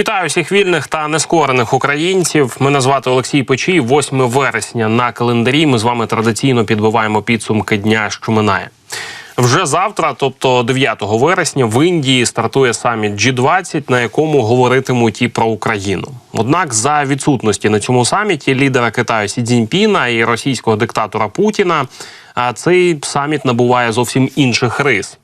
Вітаю всіх вільних та нескорених українців. Мене звати Олексій Печій. 8 вересня на календарі. Ми з вами традиційно підбиваємо підсумки дня, що минає. Вже завтра, тобто 9 вересня, в Індії стартує саміт G20, на якому говоритимуть і про Україну. Однак, за відсутності на цьому саміті лідера Китаю Сі Цзіньпіна і російського диктатора Путіна, а цей саміт набуває зовсім інших рис.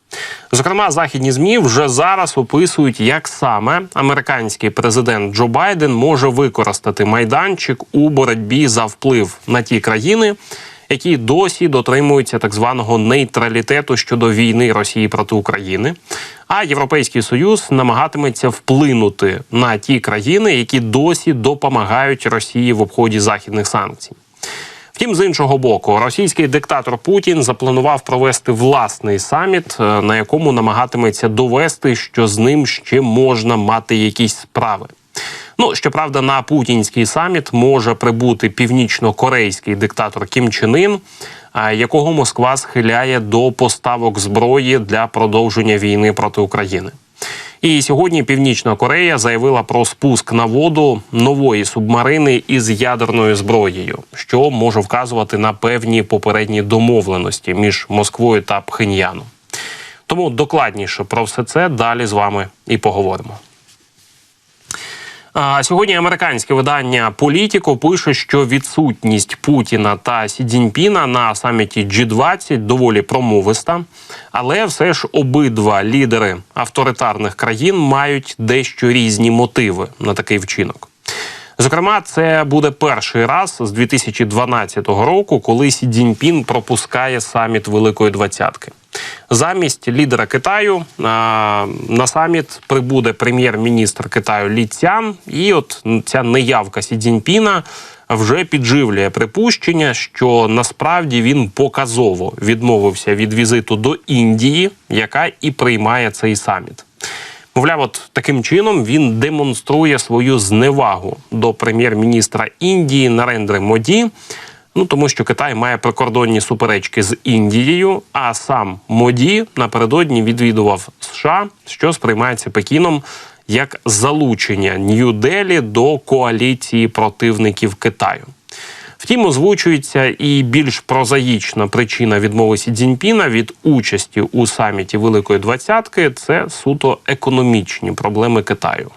Зокрема, західні змі вже зараз описують, як саме американський президент Джо Байден може використати майданчик у боротьбі за вплив на ті країни, які досі дотримуються так званого нейтралітету щодо війни Росії проти України. А Європейський Союз намагатиметься вплинути на ті країни, які досі допомагають Росії в обході західних санкцій. Втім, з іншого боку, російський диктатор Путін запланував провести власний саміт, е, на якому намагатиметься довести, що з ним ще можна мати якісь справи. Ну щоправда, на путінський саміт може прибути північно-корейський диктатор Кім Чен Ін, якого Москва схиляє до поставок зброї для продовження війни проти України. І сьогодні Північна Корея заявила про спуск на воду нової субмарини із ядерною зброєю, що може вказувати на певні попередні домовленості між Москвою та Пхеньяном. Тому докладніше про все це далі з вами і поговоримо. А сьогодні американське видання Політіко пише, що відсутність Путіна та Сі Цзіньпіна на саміті G20 доволі промовиста, але все ж обидва лідери авторитарних країн мають дещо різні мотиви на такий вчинок. Зокрема, це буде перший раз з 2012 року, коли Сі Цзіньпін пропускає саміт Великої Двадцятки. Замість лідера Китаю на саміт прибуде прем'єр-міністр Китаю Лі Цян, і от ця неявка Сі Цзіньпіна вже підживлює припущення, що насправді він показово відмовився від візиту до Індії, яка і приймає цей саміт. Мовляв, от таким чином він демонструє свою зневагу до прем'єр-міністра Індії Нарендри Моді. Ну тому що Китай має прикордонні суперечки з Індією, а сам Моді напередодні відвідував США, що сприймається Пекіном як залучення Нью-Делі до коаліції противників Китаю. Втім, озвучується і більш прозаїчна причина відмови Сі Цзіньпіна від участі у саміті Великої Двадцятки це суто економічні проблеми Китаю.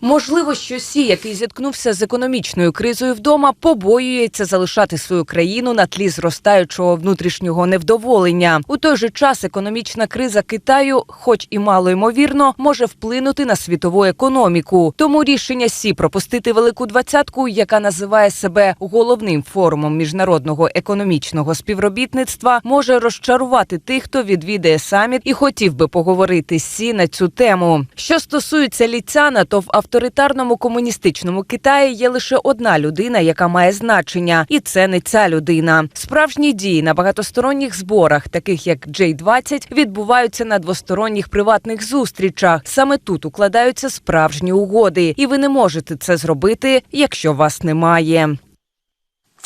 Можливо, що Сі, який зіткнувся з економічною кризою вдома, побоюється залишати свою країну на тлі зростаючого внутрішнього невдоволення. У той же час економічна криза Китаю, хоч і мало ймовірно, може вплинути на світову економіку. Тому рішення Сі пропустити велику двадцятку, яка називає себе головним форумом міжнародного економічного співробітництва, може розчарувати тих, хто відвідає саміт і хотів би поговорити з Сі на цю тему. Що стосується ліцяна, то в авторитарному комуністичному Китаї є лише одна людина, яка має значення, і це не ця людина. Справжні дії на багатосторонніх зборах, таких як J-20, відбуваються на двосторонніх приватних зустрічах. Саме тут укладаються справжні угоди, і ви не можете це зробити, якщо вас немає.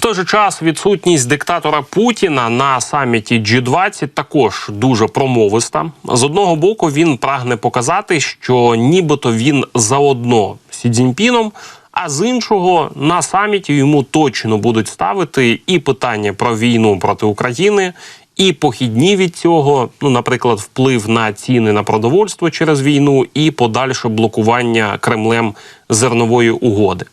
Той же час відсутність диктатора Путіна на саміті G20 також дуже промовиста. З одного боку, він прагне показати, що нібито він заодно Сі Цзіньпіном, а з іншого на саміті йому точно будуть ставити і питання про війну проти України. І похідні від цього, ну, наприклад, вплив на ціни на продовольство через війну, і подальше блокування Кремлем зернової угоди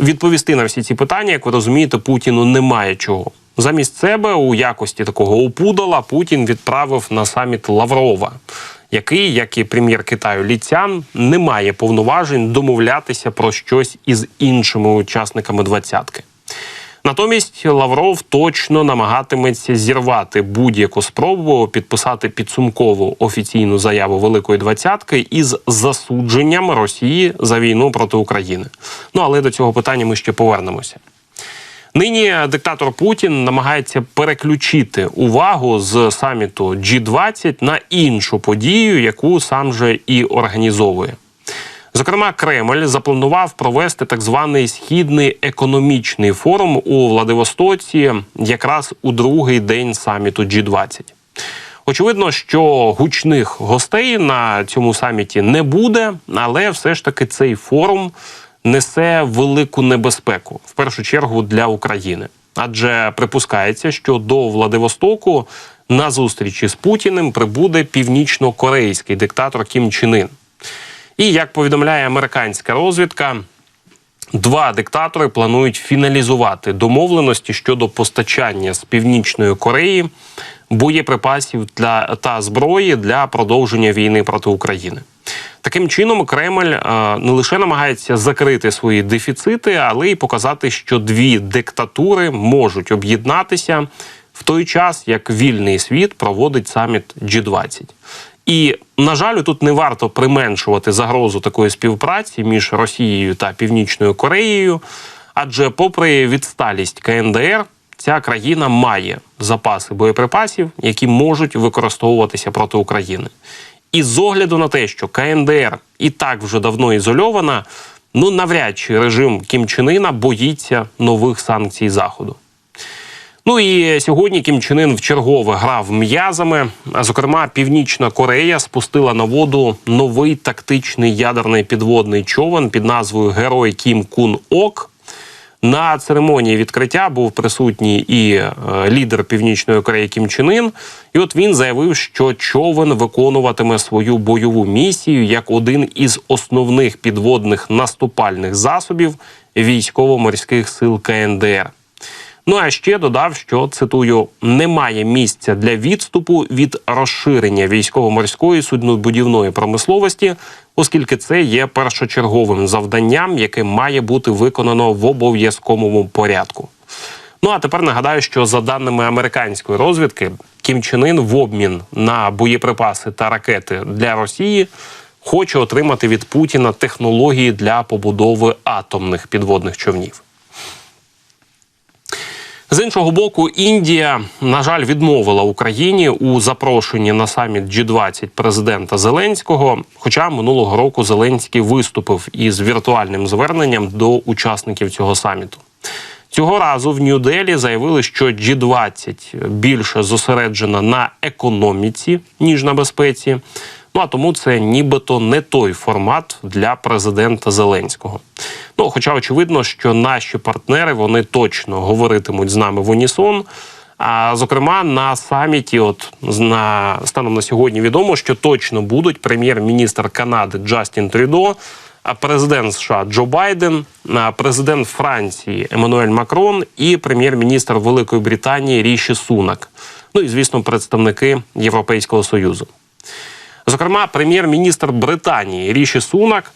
відповісти на всі ці питання, як ви розумієте, Путіну немає чого. Замість себе у якості такого опудала Путін відправив на саміт Лаврова, який, як і прем'єр Китаю Ліцян, не має повноважень домовлятися про щось із іншими учасниками двадцятки. Натомість Лавров точно намагатиметься зірвати будь-яку спробу підписати підсумкову офіційну заяву Великої Двадцятки із засудженням Росії за війну проти України. Ну але до цього питання ми ще повернемося. Нині диктатор Путін намагається переключити увагу з саміту G20 на іншу подію, яку сам же і організовує. Зокрема, Кремль запланував провести так званий східний економічний форум у Владивостоці якраз у другий день саміту G20. Очевидно, що гучних гостей на цьому саміті не буде, але все ж таки цей форум несе велику небезпеку в першу чергу для України. Адже припускається, що до Владивостоку на зустрічі з Путіним прибуде північно-корейський диктатор Кім Чен Ін. І як повідомляє американська розвідка, два диктатори планують фіналізувати домовленості щодо постачання з північної Кореї боєприпасів для та зброї для продовження війни проти України. Таким чином, Кремль е, не лише намагається закрити свої дефіцити, але й показати, що дві диктатури можуть об'єднатися в той час, як вільний світ проводить саміт G20. І на жаль, тут не варто применшувати загрозу такої співпраці між Росією та Північною Кореєю, адже, попри відсталість КНДР, ця країна має запаси боєприпасів, які можуть використовуватися проти України. І з огляду на те, що КНДР і так вже давно ізольована, ну навряд чи режим Кім Чен Іна боїться нових санкцій Заходу. Ну і сьогодні Кім Чен Ін вчергове грав м'язами. Зокрема, Північна Корея спустила на воду новий тактичний ядерний підводний човен під назвою Герой Кім Кун Ок. На церемонії відкриття був присутній і е, лідер Північної Кореї Кім Чен Ін. І от він заявив, що човен виконуватиме свою бойову місію як один із основних підводних наступальних засобів військово-морських сил КНДР. Ну а ще додав, що цитую: немає місця для відступу від розширення військово-морської суднобудівної промисловості, оскільки це є першочерговим завданням, яке має бути виконано в обов'язковому порядку. Ну а тепер нагадаю, що за даними американської розвідки, Кім Чен Ін в обмін на боєприпаси та ракети для Росії хоче отримати від Путіна технології для побудови атомних підводних човнів. З іншого боку, Індія, на жаль, відмовила Україні у запрошенні на саміт G20 президента Зеленського. Хоча минулого року Зеленський виступив із віртуальним зверненням до учасників цього саміту. Цього разу в Нью-Делі заявили, що G20 більше зосереджена на економіці ніж на безпеці. Ну а тому це нібито не той формат для президента Зеленського. Ну, хоча очевидно, що наші партнери вони точно говоритимуть з нами в унісон. А зокрема, на саміті, от на станом на сьогодні, відомо, що точно будуть прем'єр-міністр Канади Джастін Трюдо, президент США Джо Байден, президент Франції Еммануель Макрон і прем'єр-міністр Великої Британії Ріші Сунак. Ну і звісно, представники Європейського союзу. Зокрема, прем'єр-міністр Британії Ріші Сунак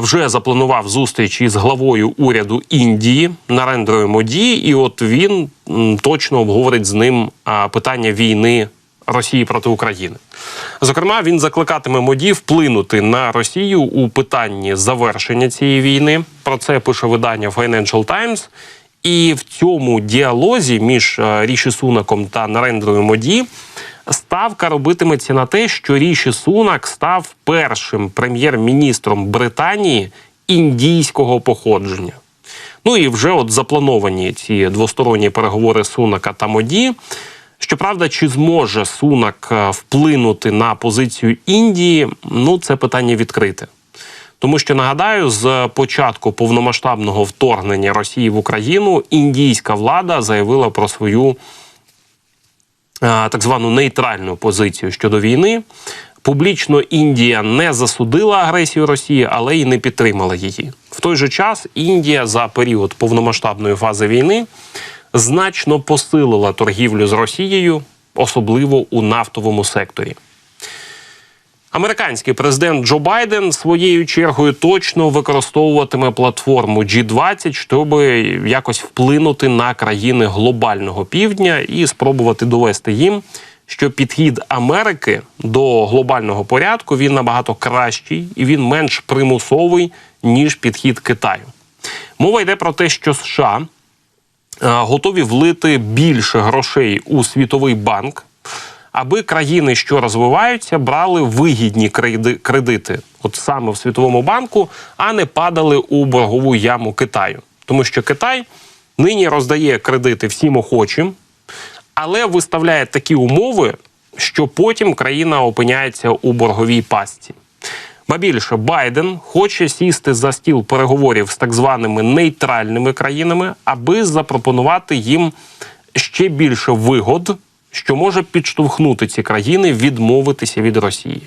вже запланував зустріч із главою уряду Індії Нарендрою Моді, і от він точно обговорить з ним питання війни Росії проти України. Зокрема, він закликатиме Моді вплинути на Росію у питанні завершення цієї війни. Про це пише видання Financial Times. І в цьому діалозі між е, Ріші Сунаком та Нарендрою Моді ставка робитиметься на те, що Ріші Сунак став першим прем'єр-міністром Британії індійського походження. Ну і вже от заплановані ці двосторонні переговори Сунака та Моді. Щоправда, чи зможе Сунак е, вплинути на позицію Індії? Ну, це питання відкрите. Тому що нагадаю, з початку повномасштабного вторгнення Росії в Україну індійська влада заявила про свою так звану нейтральну позицію щодо війни. Публічно Індія не засудила агресію Росії, але й не підтримала її. В той же час Індія за період повномасштабної фази війни значно посилила торгівлю з Росією, особливо у нафтовому секторі. Американський президент Джо Байден своєю чергою точно використовуватиме платформу G20, щоб якось вплинути на країни глобального півдня і спробувати довести їм, що підхід Америки до глобального порядку він набагато кращий і він менш примусовий ніж підхід Китаю. Мова йде про те, що США е, готові влити більше грошей у світовий банк аби країни, що розвиваються, брали вигідні кредити, от саме в світовому банку, а не падали у боргову яму Китаю, тому що Китай нині роздає кредити всім охочим. але виставляє такі умови, що потім країна опиняється у борговій пастці. Ба більше Байден хоче сісти за стіл переговорів з так званими нейтральними країнами, аби запропонувати їм ще більше вигод, що може підштовхнути ці країни відмовитися від Росії.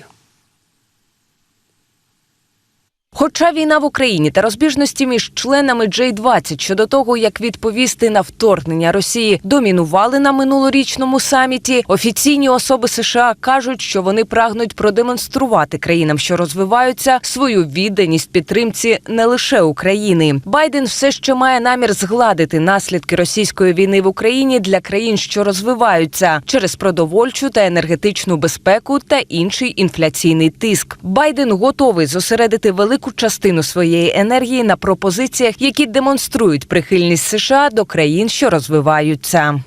Хоча війна в Україні та розбіжності між членами J-20 щодо того, як відповісти на вторгнення Росії, домінували на минулорічному саміті. Офіційні особи США кажуть, що вони прагнуть продемонструвати країнам, що розвиваються, свою відданість підтримці не лише України. Байден все ще має намір згладити наслідки російської війни в Україні для країн, що розвиваються через продовольчу та енергетичну безпеку та інший інфляційний тиск. Байден готовий зосередити велику частину своєї енергії на пропозиціях, які демонструють прихильність США до країн, що розвиваються.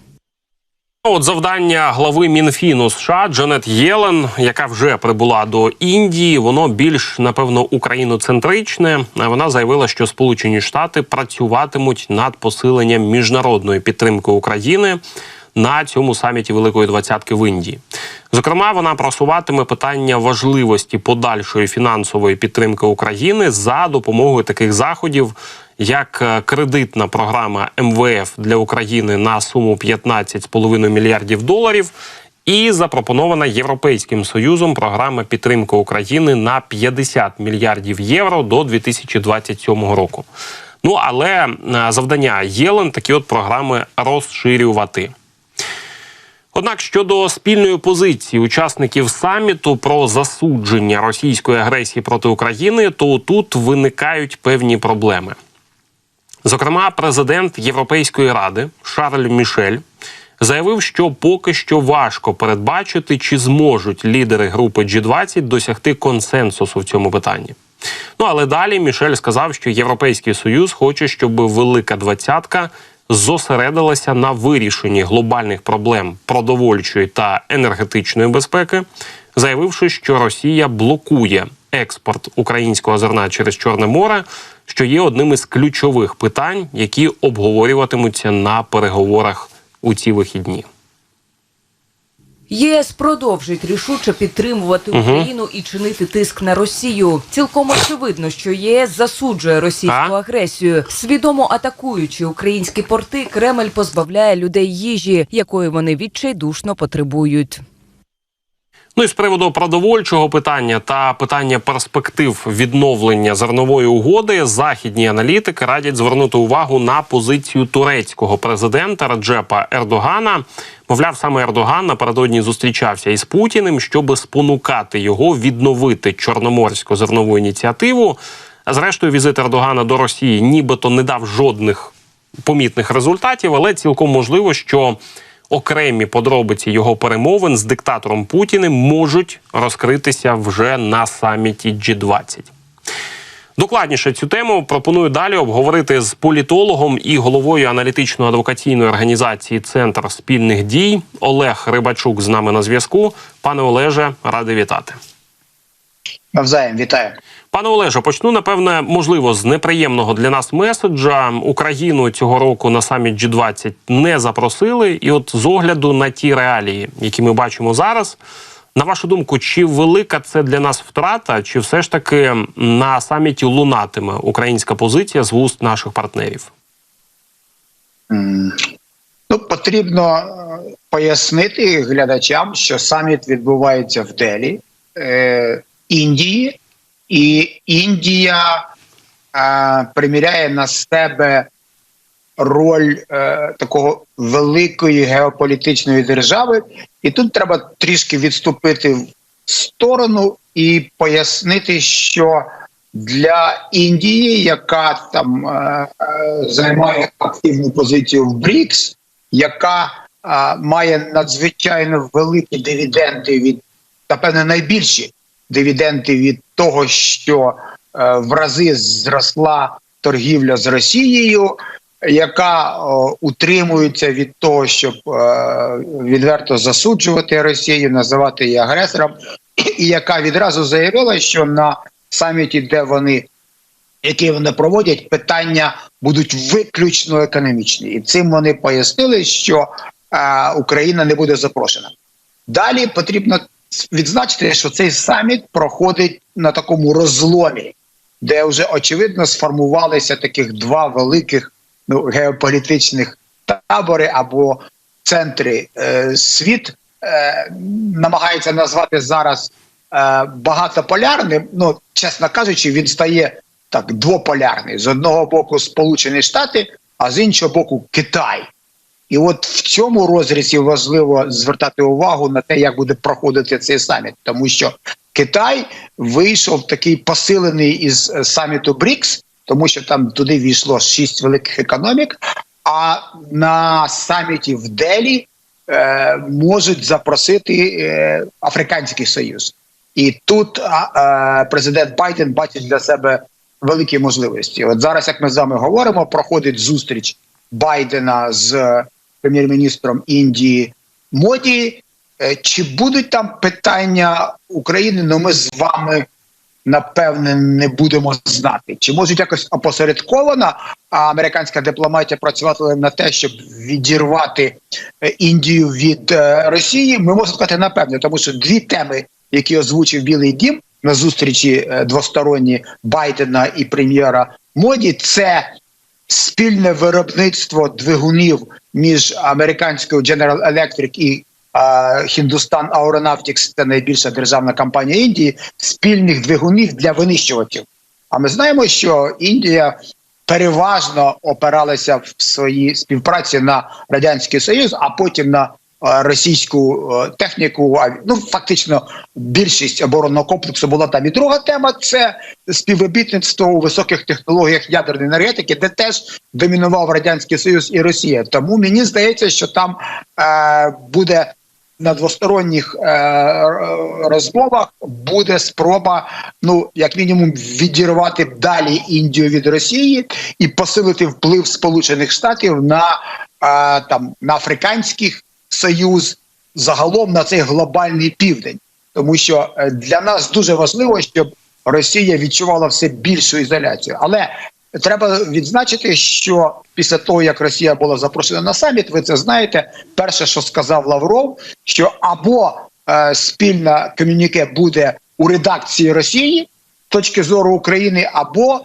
От завдання глави Мінфіну США Джанет Єлен, яка вже прибула до Індії, воно більш напевно україноцентричне. Вона заявила, що Сполучені Штати працюватимуть над посиленням міжнародної підтримки України на цьому саміті Великої Двадцятки в Індії. Зокрема, вона просуватиме питання важливості подальшої фінансової підтримки України за допомогою таких заходів, як е, кредитна програма МВФ для України на суму 15,5 мільярдів доларів. І запропонована Європейським союзом програма підтримки України на 50 мільярдів євро до 2027 року. Ну але е, завдання Єлен такі от програми розширювати. Однак щодо спільної позиції учасників саміту про засудження російської агресії проти України, то тут виникають певні проблеми. Зокрема, президент Європейської ради Шарль Мішель заявив, що поки що важко передбачити, чи зможуть лідери групи G20 досягти консенсусу в цьому питанні. Ну але далі Мішель сказав, що Європейський Союз хоче, щоб Велика Двадцятка зосередилася на вирішенні глобальних проблем продовольчої та енергетичної безпеки, заявивши, що Росія блокує експорт українського зерна через Чорне море, що є одним із ключових питань, які обговорюватимуться на переговорах у ці вихідні. ЄС продовжить рішуче підтримувати Україну і чинити тиск на Росію. Цілком очевидно, що ЄС засуджує російську агресію. Свідомо атакуючи українські порти, Кремль позбавляє людей їжі, якої вони відчайдушно потребують. Ну і з приводу продовольчого питання та питання перспектив відновлення зернової угоди, західні аналітики радять звернути увагу на позицію турецького президента Раджепа Ердогана. Мовляв, саме Ердоган напередодні зустрічався із Путіним, щоб спонукати його відновити чорноморську зернову ініціативу. Зрештою, візит Ердогана до Росії нібито не дав жодних помітних результатів, але цілком можливо, що окремі подробиці його перемовин з диктатором Путіним можуть розкритися вже на саміті G20. Докладніше цю тему пропоную далі обговорити з політологом і головою аналітично-адвокаційної організації Центр спільних дій Олег Рибачук з нами на зв'язку. Пане Олеже, радий вітати. Навзаєм вітаю. Пане Олеже, почну напевне, можливо, з неприємного для нас меседжа. Україну цього року на саміт G20 не запросили. І от з огляду на ті реалії, які ми бачимо зараз, на вашу думку, чи велика це для нас втрата, чи все ж таки на саміті лунатиме українська позиція з вуст наших партнерів? Ну, потрібно е, пояснити глядачам, що саміт відбувається в Делі, е, Індії, і Індія е, приміряє на себе роль е, такого великої геополітичної держави. І тут треба трішки відступити в сторону і пояснити, що для Індії, яка там е, е, займає активну позицію в БРІКС, яка е, має надзвичайно великі дивіденди від напевне найбільші дивіденди від того, що в рази зросла торгівля з Росією, яка о, утримується від того, щоб е, відверто засуджувати Росію, називати її агресором, і яка відразу заявила, що на саміті, де вони які вони проводять, питання будуть виключно економічні, і цим вони пояснили, що е, Україна не буде запрошена. Далі потрібно відзначити, що цей саміт проходить на такому розломі, де вже очевидно сформувалися таких два великих ну, геополітичних табори або центри. Е, світ е, намагається назвати зараз е, багатополярним. Ну, чесно кажучи, він стає так двополярний. З одного боку Сполучені Штати, а з іншого боку Китай. І от в цьому розрізі важливо звертати увагу на те, як буде проходити цей саміт, тому що Китай вийшов такий посилений із е, саміту БРІКС, тому що там туди війшло шість великих економік. А на саміті в Делі е, можуть запросити е, Африканський Союз. І тут е, президент Байден бачить для себе великі можливості. От зараз, як ми з вами говоримо, проходить зустріч Байдена з е, прем'єр-міністром Індії Моді. Е, Чи будуть там питання України? Ну ми з вами напевне не будемо знати. Чи можуть якось опосередковано американська дипломатія працювати на те, щоб відірвати е, Індію від е, Росії? Ми можемо сказати напевне, тому що дві теми, які озвучив Білий Дім на зустрічі е, двосторонні Байдена і прем'єра Моді, це спільне виробництво двигунів між американською General Electric і Hindustan Aeronautics, це найбільша державна компанія Індії, спільних двигунів для винищувачів. А ми знаємо, що Індія переважно опиралася в своїй співпраці на радянський союз, а потім на е, російську е, техніку. Ну фактично, більшість оборонного комплексу була там. І друга тема це співробітництво у високих технологіях ядерної енергетики, де теж домінував радянський союз і Росія. Тому мені здається, що там е, буде. На двосторонніх е, розмовах буде спроба, ну як мінімум, відірвати далі Індію від Росії і посилити вплив Сполучених Штатів на е, там на Африканський Союз, загалом на цей глобальний південь, тому що е, для нас дуже важливо, щоб Росія відчувала все більшу ізоляцію, але Треба відзначити, що після того, як Росія була запрошена на саміт, ви це знаєте. Перше, що сказав Лавров, що або е, спільна комюніке буде у редакції Росії точки зору України, або,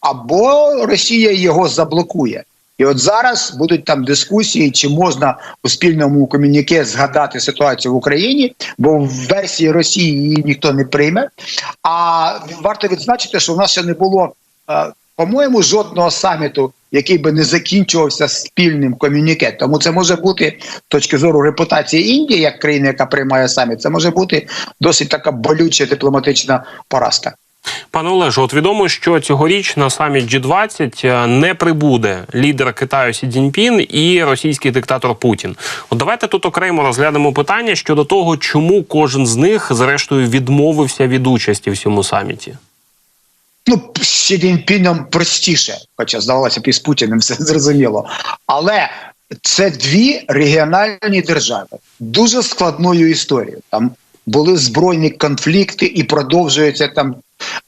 або Росія його заблокує. І от зараз будуть там дискусії, чи можна у спільному комюніке згадати ситуацію в Україні, бо в версії Росії її ніхто не прийме. А варто відзначити, що в нас ще не було. По-моєму, жодного саміту, який би не закінчувався спільним комюніке. Тому це може бути з точки зору репутації Індії як країни, яка приймає саміт. Це може бути досить така болюча дипломатична поразка. Пане Олеже, от відомо, що цьогоріч на саміт G20 е, не прибуде лідер Китаю Сі Цзіньпін і російський диктатор Путін. От давайте тут окремо розглянемо питання щодо того, чому кожен з них зрештою відмовився від участі в цьому саміті. Ну, з Сі Цзіньпіном простіше, хоча здавалося б і з Путіним все зрозуміло. Але це дві регіональні держави дуже складною історією. Там були збройні конфлікти і продовжуються там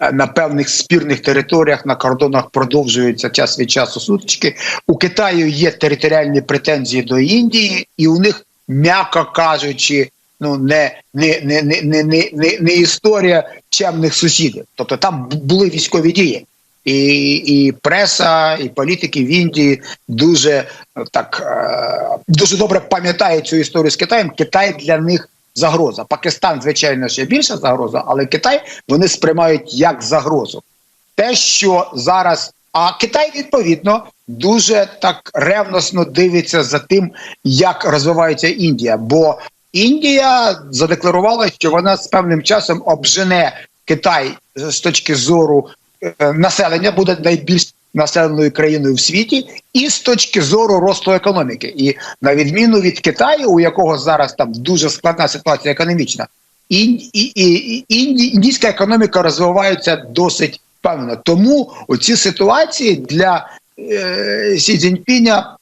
е, на певних спірних територіях на кордонах продовжуються час від часу сутички. У Китаю є територіальні претензії до Індії, і у них, м'яко кажучи, ну не, не, не, не, не, не, історія чемних сусідів. Тобто там були військові дії. І, і преса, і політики в Індії дуже е, так е, дуже добре пам'ятають цю історію з Китаєм. Китай для них загроза. Пакистан, звичайно, ще більша загроза, але Китай вони сприймають як загрозу. Те, що зараз, а Китай відповідно дуже так ревносно дивиться за тим, як розвивається Індія. Бо Індія задекларувала, що вона з певним часом обжене Китай з точки зору е, населення, буде найбільш населеною країною в світі, і з точки зору росту економіки. І на відміну від Китаю, у якого зараз там дуже складна ситуація економічна, і, і, і, інді- індійська економіка розвивається досить певно. Тому у ці ситуації для е, Сі Цзіньпіня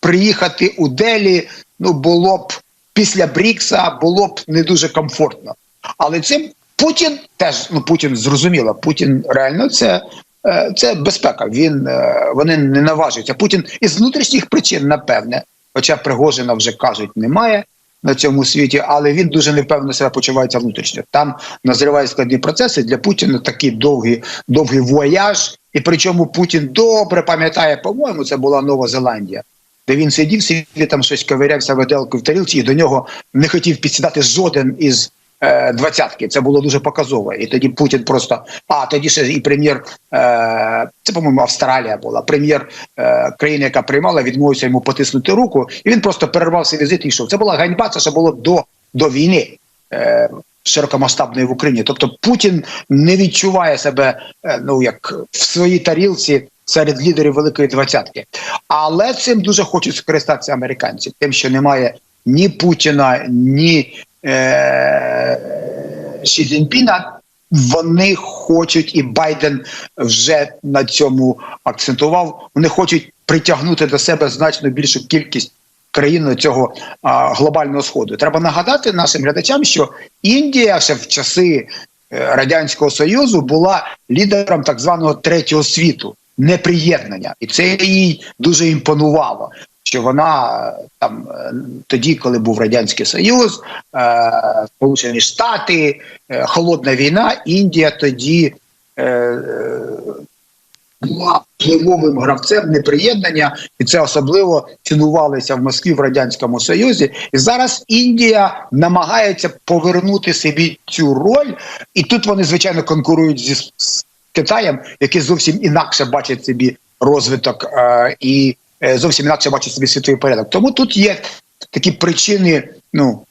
приїхати у Делі ну було б після Брікса було б не дуже комфортно. Але цим Путін теж ну Путін зрозуміло. Путін реально це. е, Це безпека. Він е, вони не наважуються. Путін із внутрішніх причин, напевне, хоча Пригожина вже кажуть, немає на цьому світі, але він дуже невпевнено себе почувається внутрішньо. Там назрівають складні процеси для Путіна такий довгий, довгий вояж. І причому Путін добре пам'ятає, по-моєму, це була Нова Зеландія, де він сидів, собі там щось ковирявся виделкою в тарілці, і до нього не хотів підсідати жоден із е, двадцятки. Це було дуже показово. І тоді Путін просто а тоді ще і прем'єр, е, це по-моєму Австралія була. Прем'єр е, країни, яка приймала, відмовився йому потиснути руку, і він просто перервав свій візит і йшов. Це була ганьба. Це ще було до, до війни. Широкомасштабної в Україні, тобто Путін не відчуває себе ну як в своїй тарілці серед лідерів Великої Двадцятки, але цим дуже хочуть скористатися американці, тим, що немає ні Путіна, ні е- Ші Цзіньпіна, вони хочуть, і Байден вже на цьому акцентував. Вони хочуть притягнути до себе значно більшу кількість країн цього а, глобального сходу. Треба нагадати нашим глядачам, що Індія ще в часи е, радянського союзу була лідером так званого третього світу, неприєднання, і це їй дуже імпонувало. Що вона там е, тоді, коли був радянський союз, е, Сполучені Штати, е, холодна війна, Індія тоді була впливовим гравцем неприєднання, і це особливо цінувалося в Москві в радянському союзі. І зараз Індія намагається повернути собі цю роль, і тут вони звичайно конкурують зі Китаєм, який зовсім інакше бачить собі розвиток е, і е, зовсім інакше бачить собі світовий порядок. Тому тут є такі причини, ну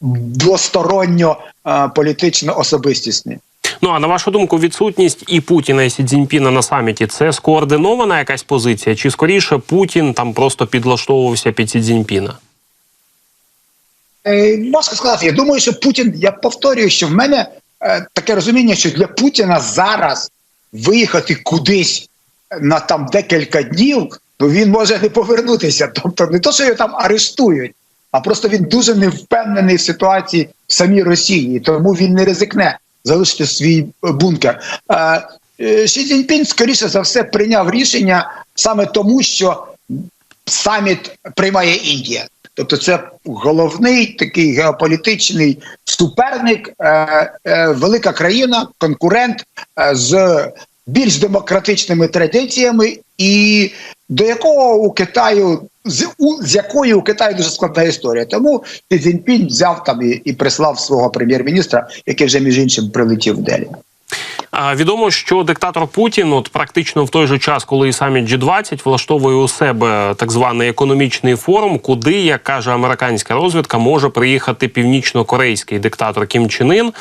двосторонньо е, політично особистісні. Ну а на вашу думку, відсутність і Путіна і Сі Цзіньпіна на саміті це скоординована якась позиція, чи скоріше Путін там просто підлаштовувався під Сі Цзіньпіна? Е, Важко сказати. Я думаю, що Путін, я повторюю, що в мене е, таке розуміння, що для Путіна зараз виїхати кудись на там декілька днів, ну він може не повернутися. Тобто не то, що його там арештують, а просто він дуже не впевнений в ситуації в самій Росії, тому він не ризикне залишити свій е, бункер. Е, е, Ші Цзіньпін, скоріше за все, прийняв рішення саме тому, що саміт приймає Індія. Тобто це головний такий геополітичний суперник, е, е, велика країна, конкурент е, з більш демократичними традиціями, і до якого у Китаю з, у, з якої у Китаю дуже складна історія. Тому Сі Цзіньпінь взяв там і, і прислав свого прем'єр-міністра, який вже між іншим прилетів в Делі. Відомо, що диктатор Путін, от практично в той же час, коли і саміт G20 влаштовує у себе так званий економічний форум, куди, як каже американська розвідка, може приїхати північно-корейський диктатор Кім Чен Ін,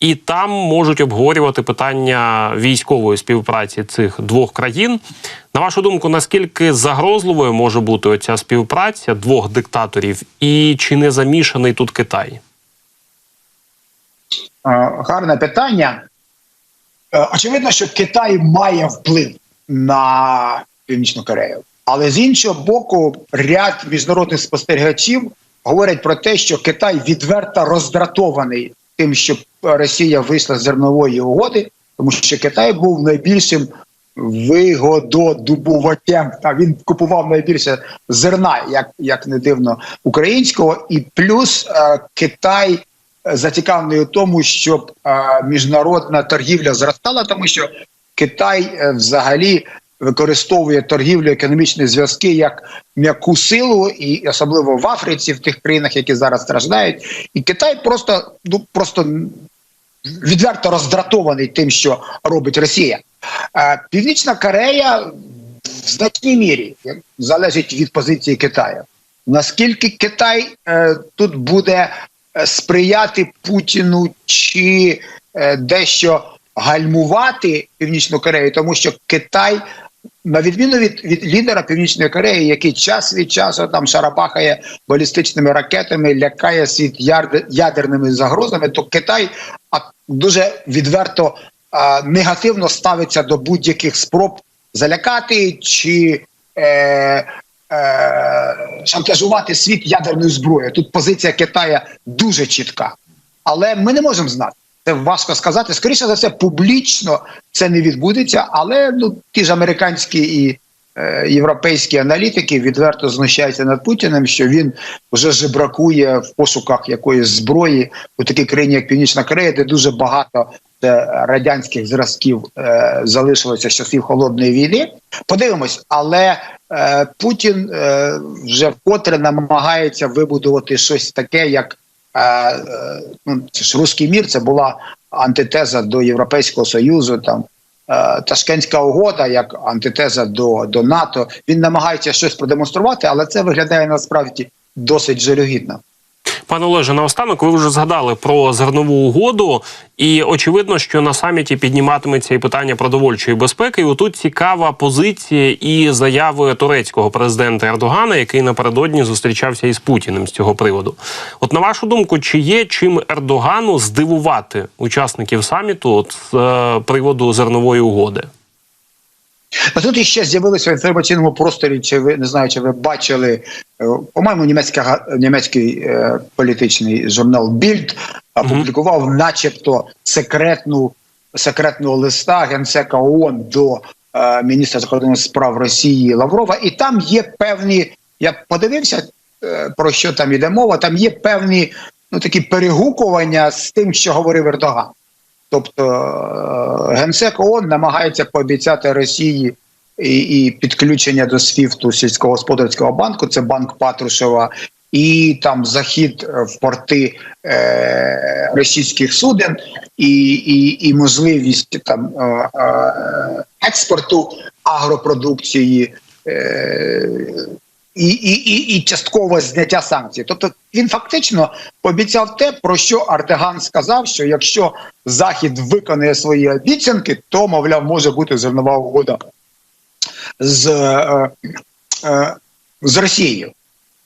і там можуть обговорювати питання військової співпраці цих двох країн. На вашу думку, наскільки загрозливою може бути оця співпраця двох диктаторів, і чи не замішаний тут Китай? Гарне питання. Е, Очевидно, що Китай має вплив на Північну Корею. Але з іншого боку, ряд міжнародних спостерігачів говорять про те, що Китай відверто роздратований тим, що Росія вийшла з зернової угоди, тому що Китай був найбільшим вигододобувачем. Та він купував найбільше зерна, як, як не дивно, українського, і плюс е, Китай зацікавлений у тому, щоб міжнародна торгівля зростала, тому що Китай е, взагалі використовує торгівлю економічні зв'язки як м'яку силу, і особливо в Африці, в тих країнах, які зараз страждають, і Китай просто ну просто відверто роздратований тим, що робить Росія. Північна Корея в значній мірі залежить від позиції Китаю. Наскільки Китай е, тут буде сприяти Путіну чи е, дещо гальмувати Північну Корею, тому що Китай, на відміну від, від лідера Північної Кореї, який час від часу там шарапахає балістичними ракетами, лякає світ ядерними загрозами, то Китай дуже відверто негативно ставиться до будь-яких спроб залякати чи е, е, шантажувати світ ядерною зброєю. Тут позиція Китаю дуже чітка. Але ми не можемо знати. Це важко сказати. Скоріше за все, публічно це не відбудеться, але ну ті ж американські і е, європейські аналітики відверто знущаються над Путіним, що він вже жебракує в пошуках якоїсь зброї у такій країні, як Північна Корея, де дуже багато е, радянських зразків е, залишилося з часів холодної війни. Подивимось, але е, Путін е, вже вкотре намагається вибудувати щось таке, як е, е, ну, це ж руський мір. Це була антитеза до Європейського союзу. Там е, Ташкентська угода як антитеза до, до НАТО. Він намагається щось продемонструвати, але це виглядає насправді досить жалюгідно. Пане Олеже, наостанок ви вже згадали про зернову угоду, і очевидно, що на саміті підніматиметься і питання продовольчої безпеки. І отут цікава позиція і заяви турецького президента Ердогана, який напередодні зустрічався із Путіним з цього приводу. От на вашу думку, чи є чим Ердогану здивувати учасників саміту от з е, приводу зернової угоди? А тут іще з'явилося в інформаційному просторі. Чи ви не знаю, чи ви бачили е, по-моєму, німецька німецький е, політичний журнал Більд опублікував, начебто, секретну секретного листа генсека ООН до е, міністра закордонних справ Росії Лаврова, і там є певні. Я подивився е, про що там іде мова. Там є певні ну такі перегукування з тим, що говорив Ердоган. Тобто е, генсек ООН намагається пообіцяти Росії і, і підключення до СВІФТу сільськогосподарського банку, це банк Патрушева, і там захід в порти е, російських суден, і, і, і можливість там е, е, експорту агропродукції. Е, і, і, і, і часткове зняття санкцій. Тобто він фактично пообіцяв те, про що Ардеган сказав, що якщо Захід виконає свої обіцянки, то, мовляв, може бути зернова угода з, е, е, з Росією.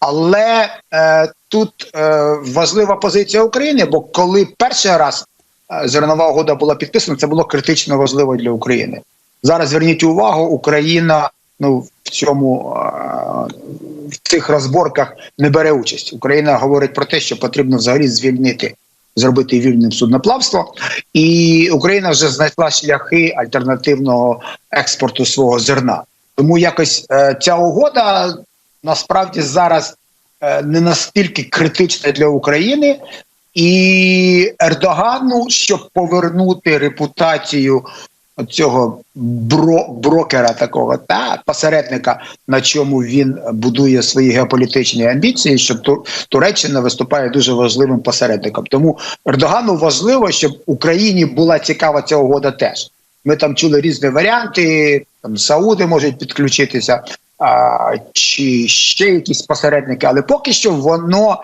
Але е, тут е, важлива позиція України, бо коли перший раз е, зернова угода була підписана, це було критично важливо для України. Зараз зверніть увагу, Україна ну цьому в цих розборках не бере участь. Україна говорить про те, що потрібно взагалі звільнити, зробити вільним судноплавство, і Україна вже знайшла шляхи альтернативного експорту свого зерна. Тому якось е, ця угода насправді зараз е, не настільки критична для України. І Ердогану, щоб повернути репутацію цього бро, брокера, такого та посередника, на чому він будує свої геополітичні амбіції, що Ту- Туреччина виступає дуже важливим посередником. Тому Ердогану важливо, щоб Україні була цікава ця угода теж. Ми там чули різні варіанти. Там Сауди можуть підключитися, а, чи ще якісь посередники, але поки що воно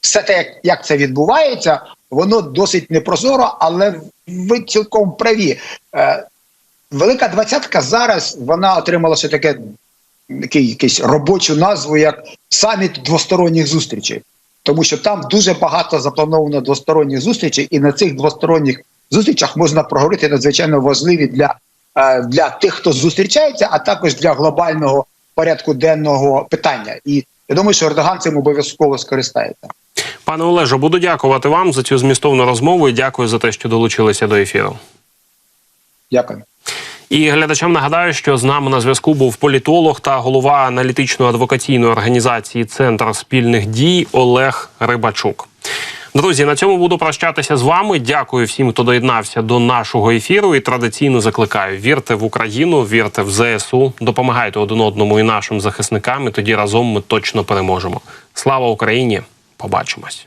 все те, як це відбувається, воно досить непрозоро, але ви цілком праві. Е, Велика двадцятка зараз вона отримала ще таке якийсь робочу назву як саміт двосторонніх зустрічей. Тому що там дуже багато заплановано двосторонніх зустрічей, і на цих двосторонніх зустрічах можна проговорити надзвичайно важливі для, е, для тих, хто зустрічається, а також для глобального порядку денного питання. І я думаю, що Ердоган цим обов'язково скористається. Пане Олеже, буду дякувати вам за цю змістовну розмову і дякую за те, що долучилися до ефіру. Дякую. І глядачам нагадаю, що з нами на зв'язку був політолог та голова аналітично-адвокаційної організації Центр спільних дій Олег Рибачук. Друзі, на цьому буду прощатися з вами. Дякую всім, хто доєднався до нашого ефіру. І традиційно закликаю: вірте в Україну, вірте в ЗСУ, допомагайте один одному і нашим захисникам. І тоді разом ми точно переможемо. Слава Україні! Побачимось.